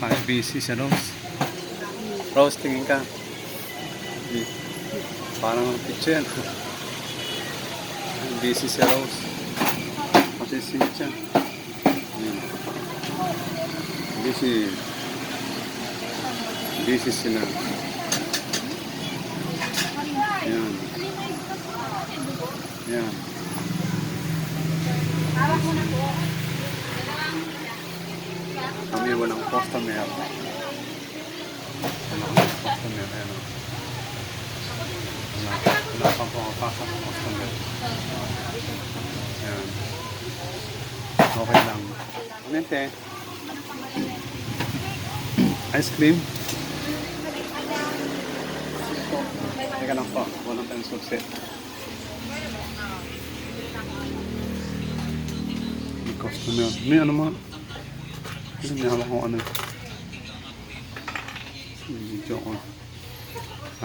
Ay, busy si Rose. Rose, tingin ka. Parang ang picture yan. busy si Rose. Pati si Chan. Busy. Busy sila. Yan. Yan. Kami walang customer. Walang customer. Ayan. o. Wala, wala pang pumapasok ng customer. Ayan. Okay lang. Unente. Ice cream. Teka lang po. Walang tayong suksi. May customer. May ano mga may hawak ko ano. Video ko.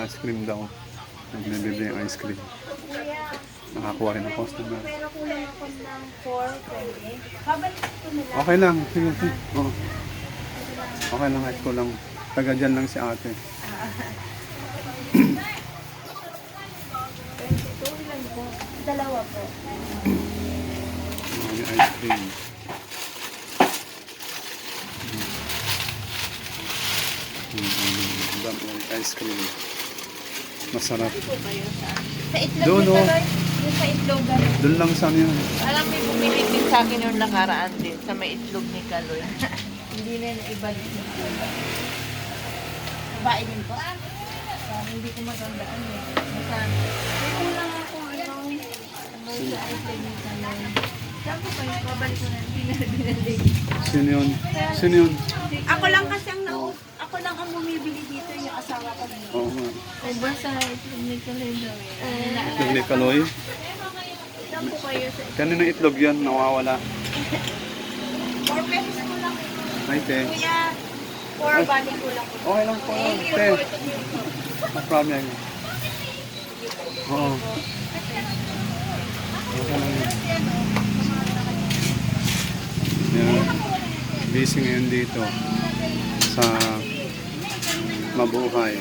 Ice cream daw. Nagbibili yung ice cream. Nakakuha rin ng customer. Pero kulang ako ng 4 pwede. Babalik ko na lang. Okay lang. Sige, sige. Oo. Okay lang. Kahit ko lang. Taga dyan lang si ate. 22 lang po. Dalawa po. Mga ice cream. Mm. Mm, dami yung ice cream. Masarap. Sa itlog Doon, ni oh. Yung sa itlog ganun. Doon lang sa yun. Alam may bumili din sa akin yung nakaraan din sa may itlog ni Kaloy. Hindi na naibalik ni Kaloy. Babae din po. Parang hindi ko matandaan eh. Basta, may kulang ako ano. Ano sa itlog ni Kaloy. Saan po kayo? Babalik ko na. Hindi na binalik. Sino yun? Sino yun? Ako lang. Ako lang ang bumibili dito yung asawa ko. Oo nga. Ay, basta itlog ni Kaloy daw eh. Ni Kaloy. Saan po kayo sa Kanino itlog yan? Nawawala. 4 pesos ko lang. Ay, te. Kuya, 4 balik ko lang. Okay lang po. Te. No problem. Oo. Yan. Yan. Busy ngayon dito mabuhay.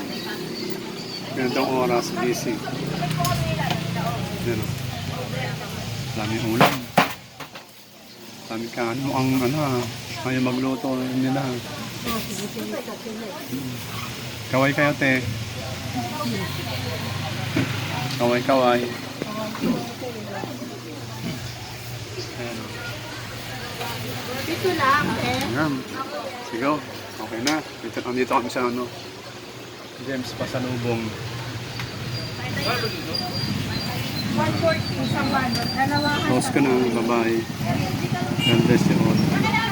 Ganitong oras, busy. Yan o. Dami ulam. Dami ka ano, ang ano ah. Ayaw magluto nila. Kaway kayo, te. Kaway, kaway. Dito lang, eh. Sigaw. Okay na. Dito, andito kami sa ano. James Pasalubong. 140 sa one. Dalawa Close ka na, babae. God bless you all.